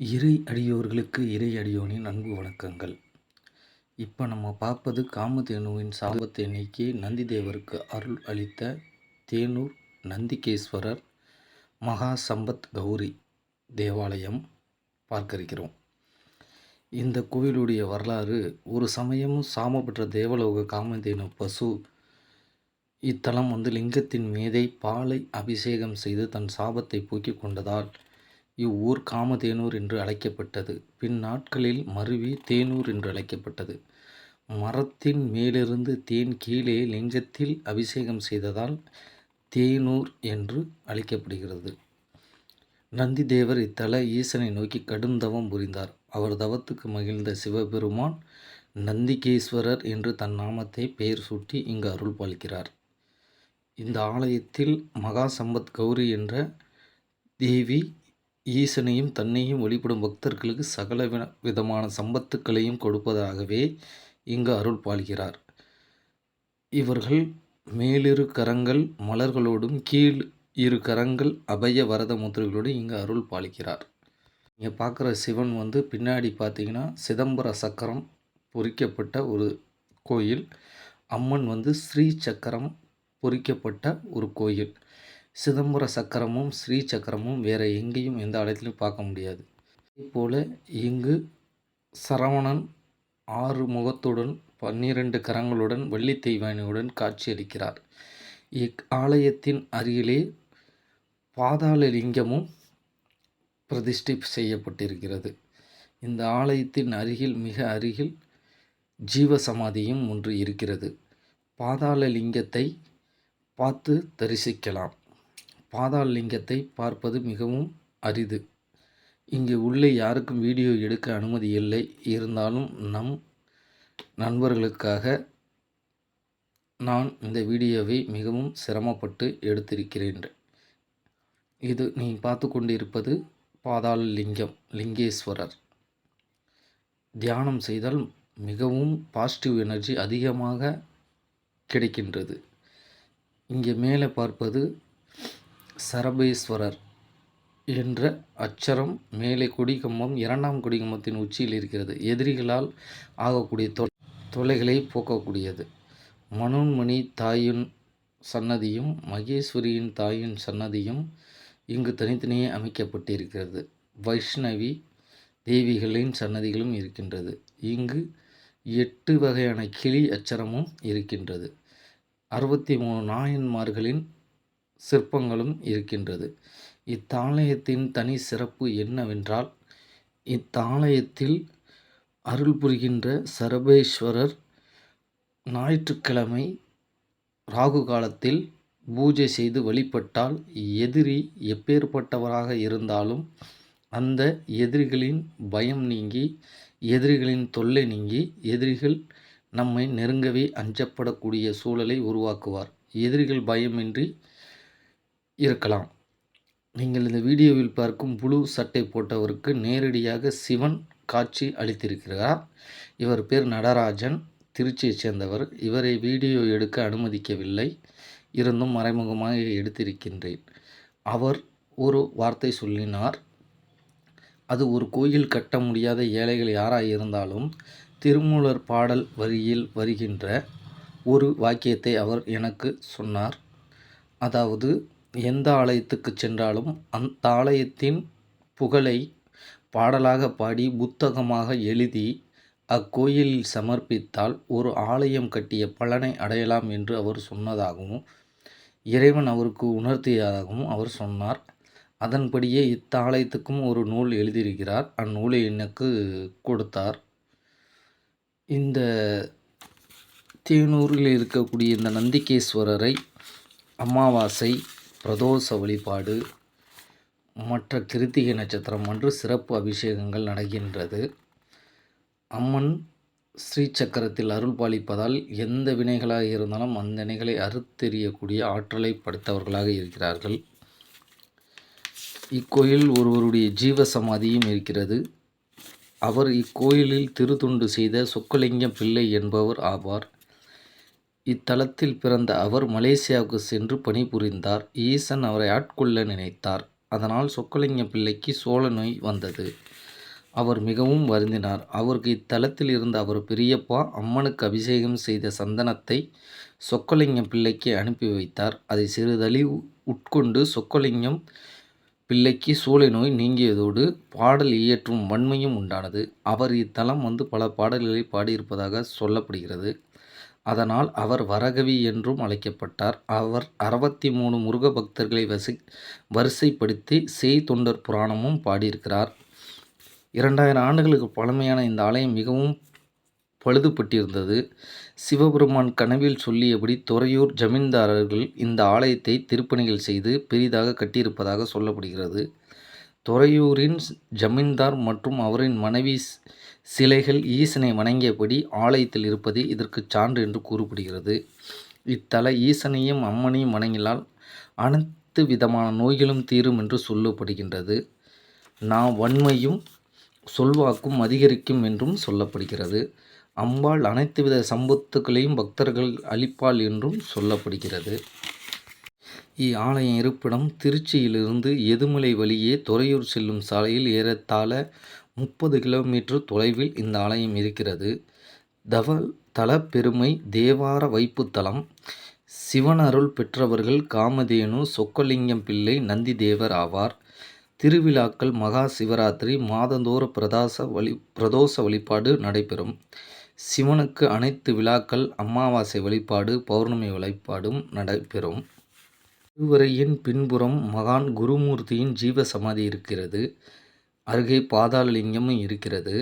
இறை அடியோர்களுக்கு இறை அடியோனின் அன்பு வணக்கங்கள். இப்போ நம்ம பார்ப்பது காமதேனுவின் சாபத்தை நீக்கி நந்திதேவருக்கு அருள் அளித்த தேனூர் நந்திகேஸ்வரர் மகா சம்பத் கௌரி தேவாலயம் பார்க்க இருக்கிறோம் இந்த கோவிலுடைய வரலாறு ஒரு சமயம் சாம பெற்ற தேவலோக காமதேனு பசு இத்தலம் வந்து லிங்கத்தின் மீதை பாலை அபிஷேகம் செய்து தன் சாபத்தை போக்கிக் கொண்டதால் இவ்வூர் காமதேனூர் என்று அழைக்கப்பட்டது. பின் நாட்களில் மருவி தேனூர் என்று அழைக்கப்பட்டது. மரத்தின் மேலிருந்து தேன் கீழே லிங்கத்தில் அபிஷேகம் செய்ததால் தேனூர் என்று அழைக்கப்படுகிறது. நந்தி தேவர் இத்தல ஈசனை நோக்கி கடும் தவம் புரிந்தார். அவர் தவத்துக்கு மகிழ்ந்த சிவபெருமான் நந்திகேஸ்வரர் என்று தன் நாமத்தை பெயர் சூட்டி இங்கு அருள் பாலிக்கிறார். இந்த ஆலயத்தில் மகா சம்பத் கௌரி என்ற தேவி ஈசனையும் தன்னையும் வழிபடும் பக்தர்களுக்கு சகல விதமான சம்பத்துக்களையும் கொடுப்பதாகவே இங்கு அருள் பாலிக்கிறார். இவர்கள் மேலிரு கரங்கள் மலர்களோடும் கீழ் இரு கரங்கள் அபய வரத முத்திரைகளோடும் இங்கு அருள் பாலிக்கிறார். இங்கே பார்க்குற சிவன் வந்து பின்னாடி பார்த்தீங்கன்னா சிதம்பர சக்கரம் பொறிக்கப்பட்ட ஒரு கோயில். அம்மன் வந்து ஸ்ரீ சக்கரம் பொறிக்கப்பட்ட ஒரு கோயில். சிதம்பர சக்கரமும் ஸ்ரீ சக்கரமும் வேறு எங்கேயும் எந்த ஆலயத்திலும் பார்க்க முடியாது. போல இங்கு சரவணன் ஆறு முகத்துடன் பன்னிரண்டு கரங்களுடன் வள்ளி தெய்வானியுடன் காட்சியளிக்கிறார். இக் ஆலயத்தின் அருகிலே பாதாள லிங்கமும் பிரதிஷ்டை செய்யப்பட்டிருக்கிறது. இந்த ஆலயத்தின் அருகில் மிக அருகில் ஜீவ சமாதியும் ஒன்று இருக்கிறது. பாதாள லிங்கத்தை பார்த்து தரிசிக்கலாம். பாதாள லிங்கத்தை பார்ப்பது மிகவும் அரிது. இங்கே உள்ளே யாருக்கும் வீடியோ எடுக்க அனுமதி இல்லை. இருந்தாலும் நம் நண்பர்களுக்காக நான் இந்த வீடியோவை மிகவும் சிரமப்பட்டு எடுத்திருக்கிறேன். இது நீ பார்த்து கொண்டிருப்பது பாதாள லிங்கம் லிங்கேஸ்வரர். தியானம் செய்தால் மிகவும் பாசிட்டிவ் எனர்ஜி அதிகமாக கிடைக்கின்றது. இங்கே மேலே பார்ப்பது சரபேஸ்வரர் என்ற அச்சரம் மேலே குடிகம்பம் இரண்டாம் குடிகம்பத்தின் உச்சியில் இருக்கிறது. எதிரிகளால் ஆகக்கூடிய தொ தொல்லைகளை போக்கக்கூடியது. மனோன்மணி தாயின் சன்னதியும் மகேஸ்வரியின் தாயின் சன்னதியும் இங்கு தனித்தனியே அமைக்கப்பட்டிருக்கிறது. வைஷ்ணவி தேவிகளின் சன்னதிகளும் இருக்கின்றது. இங்கு எட்டு வகையான கிளி அச்சரமும் இருக்கின்றது. அறுபத்தி மூணு நாயன்மார்களின் சிற்பங்களும் இருக்கின்றது. இத்தாலயத்தின் தனி சிறப்பு என்னவென்றால் இத்தாலயத்தில் அருள் புரிகின்ற சரபேஸ்வரர் ஞாயிற்றுக்கிழமை ராகு காலத்தில் பூஜை செய்து வழிபட்டால் எதிரி எப்பேற்பட்டவராக இருந்தாலும் அந்த எதிரிகளின் பயம் நீங்கி எதிரிகளின் தொல்லை நீங்கி எதிரிகள் நம்மை நெருங்கவே அஞ்சப்படக்கூடிய சூழலை உருவாக்குவார். எதிரிகள் பயமின்றி இருக்கலாம். நீங்கள் இந்த வீடியோவில் பார்க்கும் புழு சட்டை போட்டவருக்கு நேரடியாக சிவன் காட்சி அளித்திருக்கிறார். இவர் பேர் நடராஜன். திருச்சியைச் சேர்ந்தவர். இவரை வீடியோ எடுக்க அனுமதிக்கவில்லை. இருந்தும் மறைமுகமாக எடுத்திருக்கின்றேன். அவர் ஒரு வார்த்தை சொல்லினார். அது ஒரு கோயில் கட்ட முடியாத ஏழைகள் யாராக இருந்தாலும் திருமூலர் பாடல் வரியில் வருகின்ற ஒரு வாக்கியத்தை அவர் எனக்கு சொன்னார். அதாவது எந்த ஆலயத்துக்கு சென்றாலும் அந்த ஆலயத்தின் புகழை பாடலாக பாடி புத்தகமாக எழுதி அக்கோயிலில் சமர்ப்பித்தால் ஒரு ஆலயம் கட்டிய பலனை அடையலாம் என்று அவர் சொன்னதாகவும் இறைவன் அவருக்கு உணர்த்தியதாகவும் அவர் சொன்னார். அதன்படியே இத்தாலயத்துக்கும் ஒரு நூல் எழுதியிருக்கிறார். அந்நூலை எனக்கு கொடுத்தார். இந்த தேனூரில் இருக்கக்கூடிய இந்த நந்திகேஸ்வரரை அமாவாசை பிரதோஷ வழிபாடு மற்ற கிருத்திகை நட்சத்திரம் அன்று சிறப்பு அபிஷேகங்கள் நடக்கின்றது. அம்மன் ஸ்ரீ சக்கரத்தில் அருள் பாலிப்பதால் எந்த வினைகளாக இருந்தாலும் அந்த வினைகளை அறுத்தெறியக்கூடிய ஆற்றலை படுத்தவர்களாக இருக்கிறார்கள். இக்கோயில் ஒருவருடைய ஜீவ சமாதியும் இருக்கிறது. அவர் இக்கோயிலில் திருத்துண்டு செய்த சொக்கலிங்கம் பிள்ளை என்பவர் ஆவார். இத்தலத்தில் பிறந்த அவர் மலேசியாவுக்கு சென்று பணிபுரிந்தார் ஈசன் அவரை ஆட்கொள்ள நினைத்தார் அதனால் சொக்கலிங்கம் பிள்ளைக்கு சோழ நோய் வந்தது அவர் மிகவும் வருந்தினார். அவருக்கு இத்தலத்தில் இருந்த அவர் பெரியப்பா அம்மனுக்கு அபிஷேகம் செய்த சந்தனத்தை சொக்கலிங்கம் பிள்ளைக்கு அனுப்பி வைத்தார். அதை சிறிதளி உட்கொண்டு சொக்கலிங்கம் பிள்ளைக்கு சூளை நோய் நீங்கியதோடு பாடல் இயற்றும் வன்மையும் உண்டானது. அவர் இத்தலம் வந்து பல பாடல்களை பாடியிருப்பதாக சொல்லப்படுகிறது. அதனால் அவர் வரகவி என்றும் அழைக்கப்பட்டார். அவர் அறுபத்தி மூணு முருக பக்தர்களை வசி வரிசைப்படுத்தி செய்தொண்டர் புராணமும் பாடியிருக்கிறார். இரண்டாயிரம் ஆண்டுகளுக்கு பழமையான இந்த ஆலயம் மிகவும் பழுதுபட்டிருந்தது. சிவபெருமான் கனவில் சொல்லியபடி துறையூர் ஜமீன்தாரர்கள் இந்த ஆலயத்தை திருப்பணிகள் செய்து பெரிதாக கட்டியிருப்பதாக சொல்லப்படுகிறது. துறையூரின் ஜமீன்தார் மற்றும் அவரின் மனைவி சிலைகள் ஈசனை வணங்கியபடி ஆலயத்தில் இருப்பதே இதற்கு சான்று என்று கூறப்படுகிறது. இத்தல ஈசனையும் அம்மனையும் வணங்கினால் அனைத்து விதமான நோய்களும் தீரும் என்று சொல்லப்படுகின்றது. நான் வன்மையும் சொல்வாக்கும் அதிகரிக்கும் என்றும் சொல்லப்படுகிறது. அம்பாள் அனைத்து வித சம்பத்துக்களையும் பக்தர்கள் அளிப்பாள் என்றும் சொல்லப்படுகிறது. ஆலயம் இருப்பிடம் திருச்சியிலிருந்து எதுமலை வழியே துறையூர் செல்லும் சாலையில் ஏறத்தாழ முப்பது கிலோமீட்டர் தொலைவில் இந்த ஆலயம் இருக்கிறது. தலப் பெருமை தேவார வைப்புத்தலம் சிவனருள் பெற்றவர்கள் காமதேனு சொக்கலிங்கம் பிள்ளை நந்திதேவர் ஆவார். திருவிழாக்கள் மகா சிவராத்திரி மாதந்தோற பிரதாச வழி பிரதோஷ வழிபாடு நடைபெறும். சிவனுக்கு அனைத்து விழாக்கள் அமாவாசை வழிபாடு பௌர்ணமி வழிபாடும் நடைபெறும். திருவரையின் பின்புறம் மகான் குருமூர்த்தியின் ஜீவசமாதி இருக்கிறது. அருகே பாதாளலிங்கமும் இருக்கிறது.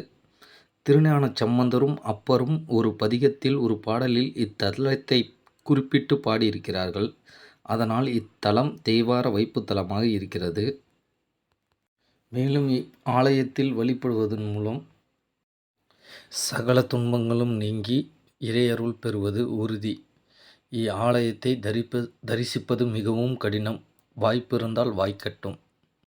திருஞானச் சம்பந்தரும் அப்பரும் ஒரு பதிகத்தில் ஒரு பாடலில் இத்தலத்தை குறிப்பிட்டு பாடியிருக்கிறார்கள். அதனால் இத்தலம் தேவார வைப்புத்தலமாக இருக்கிறது. மேலும் ஆலயத்தில் வழிபடுவதன் மூலம் சகல துன்பங்களும் நீங்கி இறையருள் பெறுவது உறுதி. இஆலயத்தை தரிசிப்பது மிகவும் கடினம். வாய்ப்பிருந்தால் வாய்க்கட்டும்.